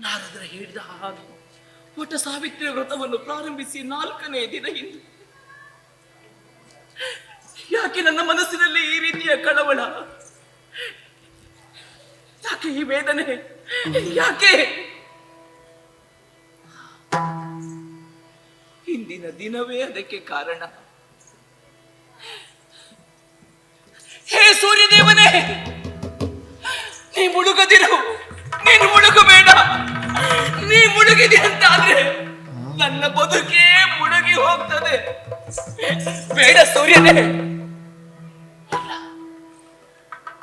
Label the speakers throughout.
Speaker 1: ನಾರದರ ಹೇಳಿದ ಹಾಗೆ ಒಟ್ಟ ಸಾವಿತ್ರಿ ವ್ರತವನ್ನು ಪ್ರಾರಂಭಿಸಿ ನಾಲ್ಕನೇ ದಿನ ಹಿಂದೆ. ಯಾಕೆ ನನ್ನ ಮನಸ್ಸಿನಲ್ಲಿ ಈ ರೀತಿಯ ಕಳವಳ? ಯಾಕೆ ಈ ವೇದನೆ? ಯಾಕೆ? ಹಿಂದಿನ ದಿನವೇ ಅದಕ್ಕೆ ಕಾರಣ. ಹೇ ಸೂರ್ಯದೇವನೇ, ನೀ ಮುಳುಗದಿರು. ಬದುಕೇ ಮುಳುಗಿ ಹೋಗ್ತದೆ. ಬೇಡ ಸೂರ್ಯನೇ.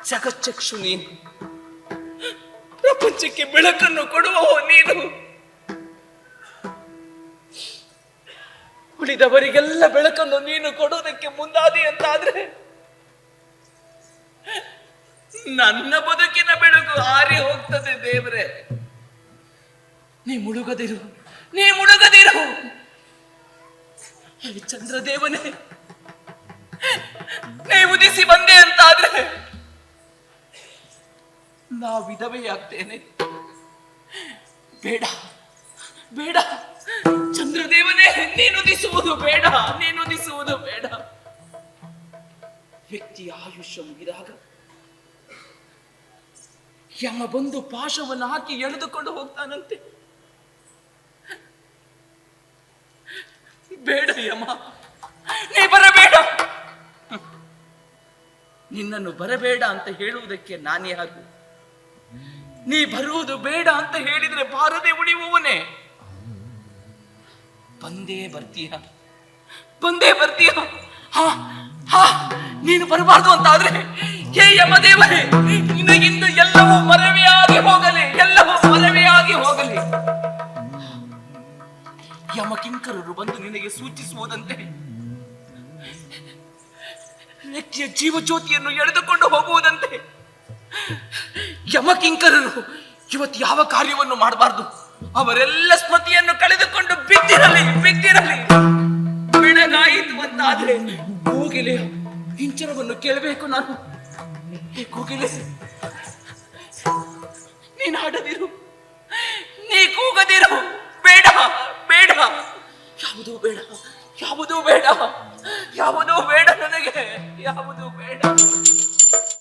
Speaker 1: ಜಗಚ್ಚಕ್ಷು ನೀನು. ಪ್ರಪಂಚಕ್ಕೆ ಬೆಳಕನ್ನು ಕೊಡುವ ನೀನು. ಉಳಿದವರಿಗೆಲ್ಲ ಬೆಳಕನ್ನು ನೀನು ಕೊಡೋದಕ್ಕೆ ಮುಂದಾದಿ ಅಂತಾದ್ರೆ, ನನ್ನ ಬದುಕಿನ ಬೆಳಕು ಹಾರಿ ಹೋಗ್ತದೆ ದೇವ್ರೆ. ನೀ ಮುಳುಗದಿರು. ನೀ ಮುಳುಗದಿರು. ಚಂದ್ರದೇವನೇ ನೀ ಉದಿಸಿ ಬಂದೆ ಅಂತಾದ್ರೆ ನಾ ವಿಧವೆಯಾಗ್ತೇನೆ. ಬೇಡ ಬೇಡ. ಚಂದ್ರದೇವನೇ ನೀನುದಿಸುವುದು ಬೇಡ ನೀನುದಿಸುವುದು ಬೇಡ. ವ್ಯಕ್ತಿಯ ಆಯುಷ್ಯ ಮುಗಿದಾಗ ಯಮ ಬಂದು ಪಾಶವನ್ನು ಹಾಕಿ ಎಳೆದುಕೊಂಡು ಹೋಗ್ತಾನಂತೆ. ಬೇಡ ಯಮ ನೀ ಬರಬೇಡ. ನಿನ್ನನ್ನು ಬರಬೇಡ ಅಂತ ಹೇಳುವುದಕ್ಕೆ ನಾನೇ ಹಾಗೂ. ನೀ ಬರುವುದು ಬೇಡ ಅಂತ ಹೇಳಿದ್ರೆ ಬಾರದೆ ಉಳಿಯುವವನೇ. ಬಂದೇ ಬರ್ತೀಯ. ಬಂದೇ ಬರ್ತೀಯ. ನೀನು ಬರಬಾರ್ದು ಅಂತ ಆದ್ರೆ ಹೇ ಯಮದೇವರೇ ನಿನಗಿಂದು ಎಲ್ಲವೂ ಮರವೆಯಾಗಿ ಯಮಕಿಂಕರರು ಬಂದು ನಿನಗೆ ಸೂಚಿಸುವುದಂತೆ ವ್ಯಕ್ತಿಯ ಜೀವಜ್ಯೋತಿಯನ್ನು ಎಳೆದುಕೊಂಡು ಹೋಗುವುದಂತೆ. ಯಮಕಿಂಕರರು ಇವತ್ತು ಯಾವ ಕಾರ್ಯವನ್ನು ಮಾಡಬಾರದು? ಅವರೆಲ್ಲ ಸ್ಮೃತಿಯನ್ನು ಕಳೆದುಕೊಂಡು ಬಿದ್ದಿರಲಿ ಬಿದ್ದಿರಲಿ. ಬೆಳಗಾಯಿತು ಅಂತಾದ್ರೆ ಕೂಗಿಲೆ ಹಿಂಚರವನ್ನು ಕೇಳಬೇಕು ನಾನು. ಕೂಗಿಲೆ, ನೀನು ಆಡದಿರು ಯಾವುದೂ ಬೇಡ. ಯಾವುದೂ ಬೇಡ. ಯಾವುದೂ ಬೇಡ ನನಗೆ. ಯಾವುದೂ ಬೇಡ.